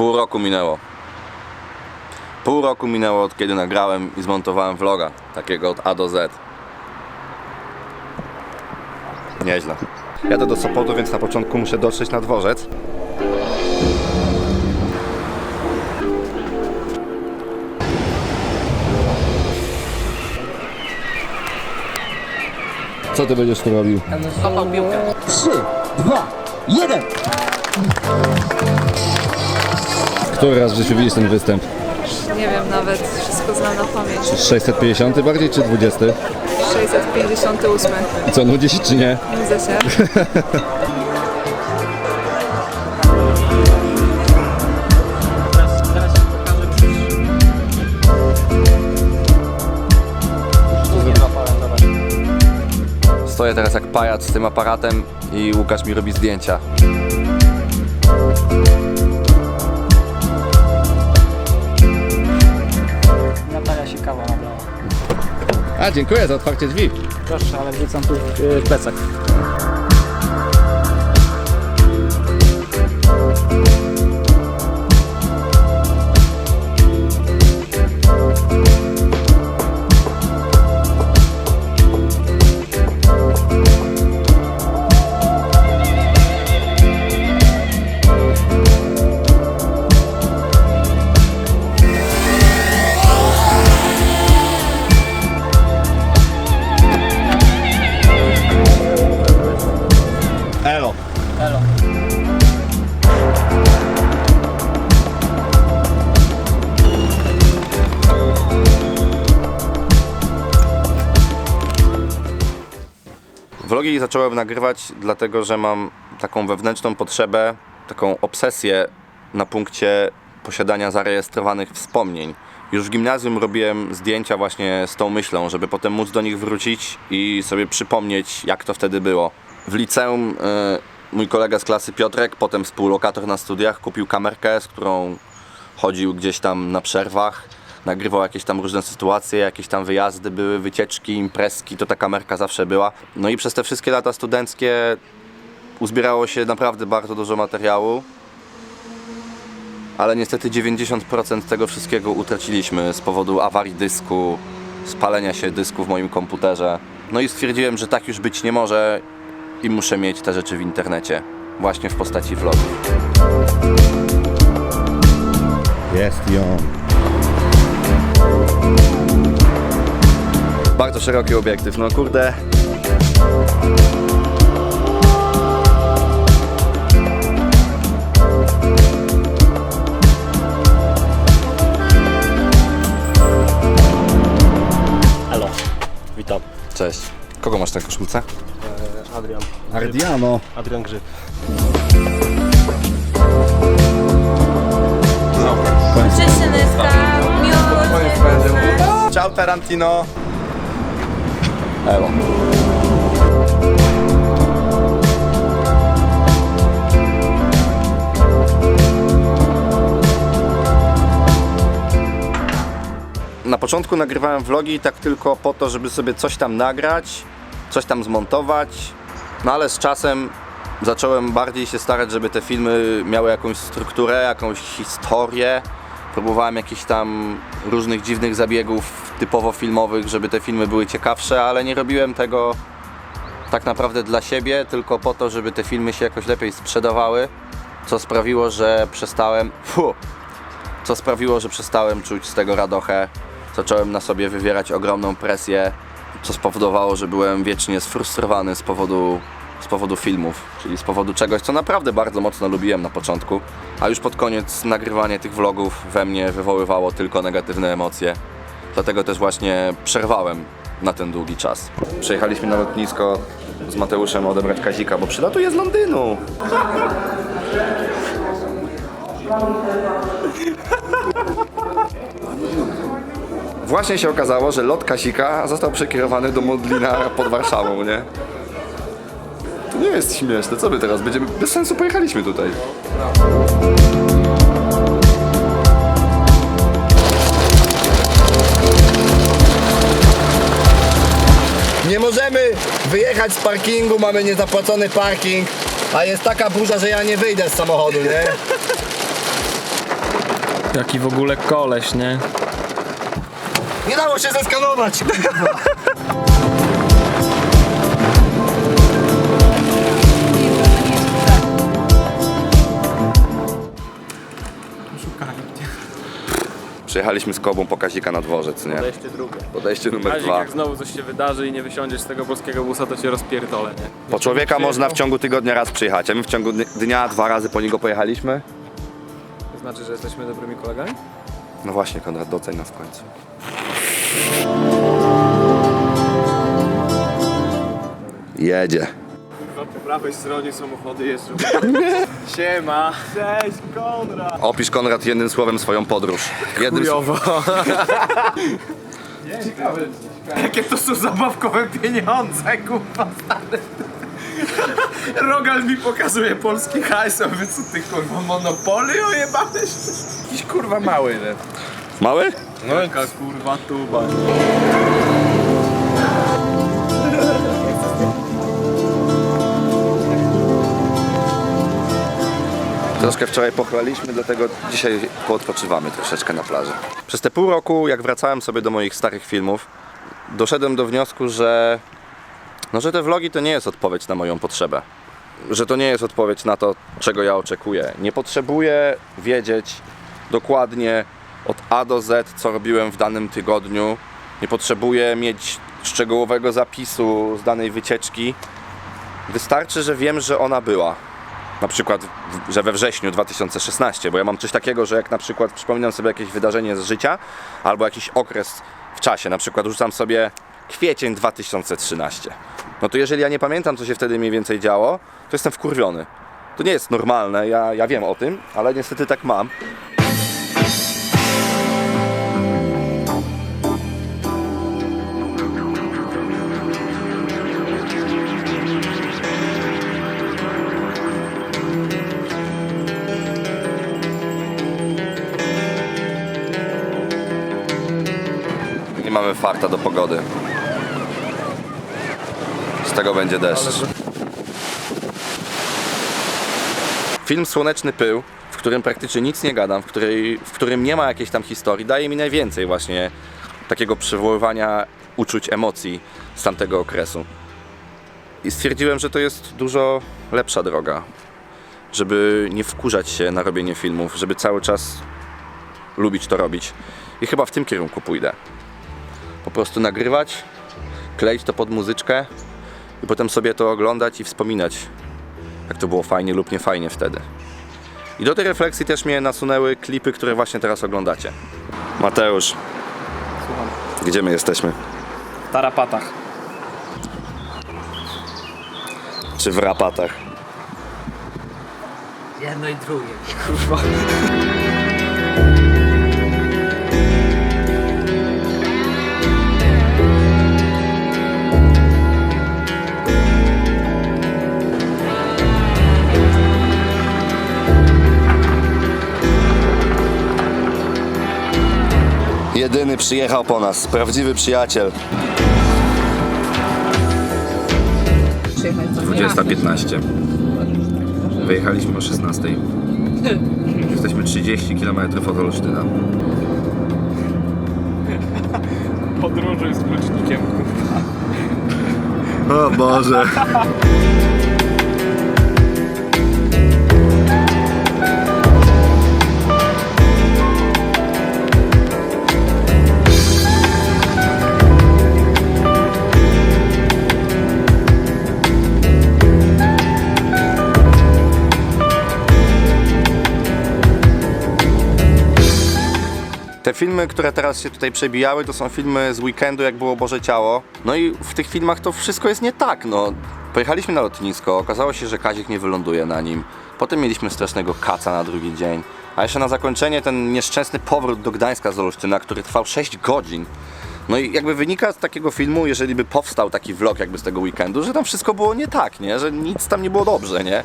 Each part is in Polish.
Pół roku minęło. Pół roku minęło od kiedy nagrałem i zmontowałem vloga. Takiego od A do Z. Nieźle. Jadę do Sopotu, więc na początku muszę dotrzeć na dworzec. Co ty będziesz tu robił? Trzy, dwa, jeden. Który raz w życiu widzisz ten występ? Nie wiem nawet, wszystko znam na pamięć. 650 bardziej czy 20? 658. I co, nudzi się czy nie? Widzę się. Stoję teraz jak pajac z tym aparatem i Łukasz mi robi zdjęcia. A, dziękuję za otwarcie drzwi. Proszę, ale wrzucam tu yy, plecak. Vlogi zacząłem nagrywać dlatego, że mam taką wewnętrzną potrzebę, taką obsesję na punkcie posiadania zarejestrowanych wspomnień. Już w gimnazjum robiłem zdjęcia właśnie z tą myślą, żeby potem móc do nich wrócić i sobie przypomnieć, jak to wtedy było. W liceum e, mój kolega z klasy Piotrek, potem współlokator na studiach, kupił kamerkę, z którą chodził gdzieś tam na przerwach, nagrywał jakieś tam różne sytuacje, jakieś tam wyjazdy były, wycieczki, imprezki, to ta kamerka zawsze była. No i przez te wszystkie lata studenckie uzbierało się naprawdę bardzo dużo materiału, ale niestety 90% tego wszystkiego utraciliśmy z powodu awarii dysku, spalenia się dysku w moim komputerze. No i stwierdziłem, że tak już być nie może i muszę mieć te rzeczy w internecie, właśnie w postaci vlogów. Jest ją. Bardzo szeroki obiektyw, no kurde. Elo, witam. Cześć. Kogo masz na koszulce? E, Adrian. Ardiano. Adrian Grzyb. Cześć, miło Ciao Tarantino. Elo. Na początku nagrywałem vlogi tak tylko po to, żeby sobie coś tam nagrać, coś tam zmontować, no ale z czasem zacząłem bardziej się starać, żeby te filmy miały jakąś strukturę, jakąś historię. Próbowałem jakichś tam różnych dziwnych zabiegów typowo filmowych, żeby te filmy były ciekawsze, ale nie robiłem tego tak naprawdę dla siebie, tylko po to, żeby te filmy się jakoś lepiej sprzedawały, co sprawiło, że przestałem, fu, co sprawiło, że przestałem czuć z tego radochę. Zacząłem na sobie wywierać ogromną presję, co spowodowało, że byłem wiecznie sfrustrowany z powodu, z powodu filmów, czyli z powodu czegoś, co naprawdę bardzo mocno lubiłem na początku, a już pod koniec nagrywanie tych vlogów we mnie wywoływało tylko negatywne emocje. Dlatego też właśnie przerwałem na ten długi czas. Przejechaliśmy na lotnisko z Mateuszem odebrać Kazika, bo przylatuje z Londynu. Właśnie się okazało, że lot Kasika został przekierowany do Modlina pod Warszawą, nie? To nie jest śmieszne, co my teraz będziemy... Bez sensu pojechaliśmy tutaj. Nie możemy wyjechać z parkingu, mamy niezapłacony parking, a jest taka burza, że ja nie wyjdę z samochodu, nie? Jaki w ogóle koleś, nie? Nie dało się zeskanować! Przyjechaliśmy z Kobą po Kazika na dworzec, nie? Podejście drugie. Podejście numer Kazik, dwa. jak znowu coś się wydarzy i nie wysiądziesz z tego polskiego busa, to cię rozpierdolę, nie? Po człowieka można w ciągu tygodnia raz przyjechać, a my w ciągu dni- dnia dwa razy po niego pojechaliśmy. To znaczy, że jesteśmy dobrymi kolegami? No właśnie, Konrad, doceń nas w końcu. Jedzie. Po prawej stronie samochody jeżdżą. Siema. Cześć, Konrad. Opisz Konrad jednym słowem swoją podróż. Jednym słowem. Jakie to są zabawkowe pieniądze, kurwa, stary. Rogal mi pokazuje polski hajs, a wy co ty, kurwa, monopoly ojebałeś? Jakiś kurwa mały, nie? Mały? No jaka kurwa tuba. Troszkę wczoraj pochwaliśmy, dlatego dzisiaj poodpoczywamy troszeczkę na plaży. Przez te pół roku, jak wracałem sobie do moich starych filmów, doszedłem do wniosku, że, no, że te vlogi to nie jest odpowiedź na moją potrzebę. Że to nie jest odpowiedź na to, czego ja oczekuję. Nie potrzebuję wiedzieć dokładnie od A do Z, co robiłem w danym tygodniu. Nie potrzebuję mieć szczegółowego zapisu z danej wycieczki. Wystarczy, że wiem, że ona była na przykład, że we wrześniu 2016, bo ja mam coś takiego, że jak na przykład przypominam sobie jakieś wydarzenie z życia albo jakiś okres w czasie, na przykład rzucam sobie kwiecień 2013, no to jeżeli ja nie pamiętam, co się wtedy mniej więcej działo, to jestem wkurwiony. To nie jest normalne, ja, ja wiem o tym, ale niestety tak mam. Mamy farta do pogody. Z tego będzie deszcz. Film Słoneczny Pył, w którym praktycznie nic nie gadam, w, której, w którym nie ma jakiejś tam historii, daje mi najwięcej właśnie takiego przywoływania uczuć, emocji z tamtego okresu. I stwierdziłem, że to jest dużo lepsza droga, żeby nie wkurzać się na robienie filmów, żeby cały czas lubić to robić. I chyba w tym kierunku pójdę. Po prostu nagrywać, kleić to pod muzyczkę i potem sobie to oglądać i wspominać, jak to było fajnie lub nie fajnie wtedy. I do tej refleksji też mnie nasunęły klipy, które właśnie teraz oglądacie. Mateusz, gdzie my jesteśmy? W tarapatach. Czy w rapatach? Jedno i drugie. Jedyny przyjechał po nas, prawdziwy przyjaciel. 20.15. Wyjechaliśmy o 16.00. Jesteśmy 30 km od Olsztyna. Podróżuj z klucznikiem, kurwa. O Boże. Te filmy, które teraz się tutaj przebijały, to są filmy z weekendu, jak było Boże Ciało. No i w tych filmach to wszystko jest nie tak, no. Pojechaliśmy na lotnisko, okazało się, że Kazik nie wyląduje na nim. Potem mieliśmy strasznego kaca na drugi dzień. A jeszcze na zakończenie ten nieszczęsny powrót do Gdańska z Olsztyna, który trwał 6 godzin. No i jakby wynika z takiego filmu, jeżeli by powstał taki vlog jakby z tego weekendu, że tam wszystko było nie tak, nie? Że nic tam nie było dobrze, nie?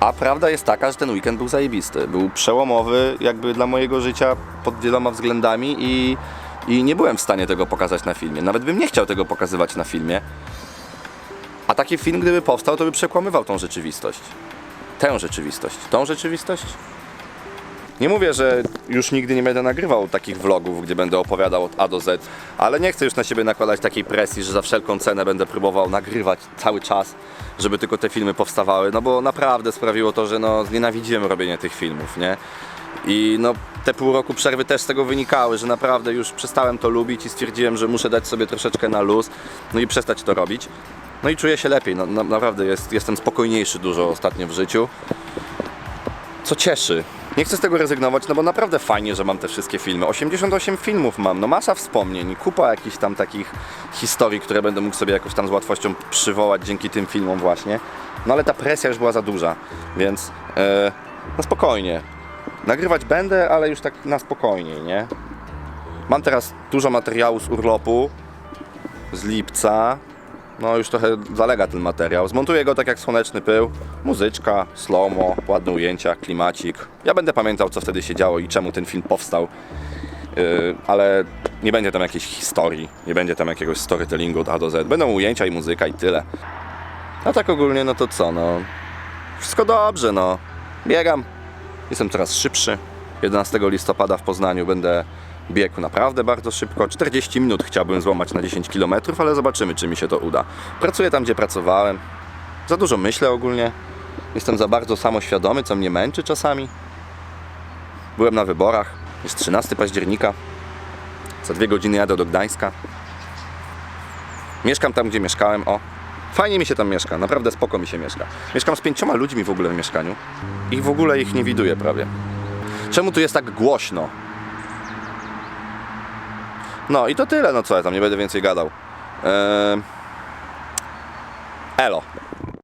A prawda jest taka, że ten weekend był zajebisty. Był przełomowy jakby dla mojego życia pod wieloma względami i, i nie byłem w stanie tego pokazać na filmie. Nawet bym nie chciał tego pokazywać na filmie. A taki film, gdyby powstał, to by przekłamywał tą rzeczywistość. Tę rzeczywistość. Tą rzeczywistość? Nie mówię, że już nigdy nie będę nagrywał takich vlogów, gdzie będę opowiadał od A do Z, ale nie chcę już na siebie nakładać takiej presji, że za wszelką cenę będę próbował nagrywać cały czas, żeby tylko te filmy powstawały, no bo naprawdę sprawiło to, że no znienawidziłem robienie tych filmów, nie? I no te pół roku przerwy też z tego wynikały, że naprawdę już przestałem to lubić i stwierdziłem, że muszę dać sobie troszeczkę na luz, no i przestać to robić. No i czuję się lepiej, no, na, naprawdę jest, jestem spokojniejszy dużo ostatnio w życiu co cieszy. Nie chcę z tego rezygnować, no bo naprawdę fajnie, że mam te wszystkie filmy. 88 filmów mam, no masa wspomnień, kupa jakichś tam takich historii, które będę mógł sobie jakoś tam z łatwością przywołać dzięki tym filmom właśnie. No ale ta presja już była za duża, więc e, no spokojnie. Nagrywać będę, ale już tak na spokojniej, nie? Mam teraz dużo materiału z urlopu, z lipca. No już trochę zalega ten materiał. Zmontuję go tak jak słoneczny pył. Muzyczka, slomo, ładne ujęcia, klimacik. Ja będę pamiętał co wtedy się działo i czemu ten film powstał. Yy, ale nie będzie tam jakiejś historii, nie będzie tam jakiegoś storytellingu od A do Z. Będą ujęcia i muzyka i tyle. A tak ogólnie no to co no. Wszystko dobrze no. Biegam. Jestem coraz szybszy. 11 listopada w Poznaniu będę biegł naprawdę bardzo szybko. 40 minut chciałbym złamać na 10 km, ale zobaczymy, czy mi się to uda. Pracuję tam, gdzie pracowałem. Za dużo myślę ogólnie. Jestem za bardzo samoświadomy, co mnie męczy czasami. Byłem na wyborach. Jest 13 października. Za dwie godziny jadę do Gdańska. Mieszkam tam, gdzie mieszkałem. O, fajnie mi się tam mieszka. Naprawdę spoko mi się mieszka. Mieszkam z pięcioma ludźmi w ogóle w mieszkaniu. I w ogóle ich nie widuję prawie. Czemu tu jest tak głośno? No i to tyle, no co ja tam, nie będę więcej gadał. Eee... Elo.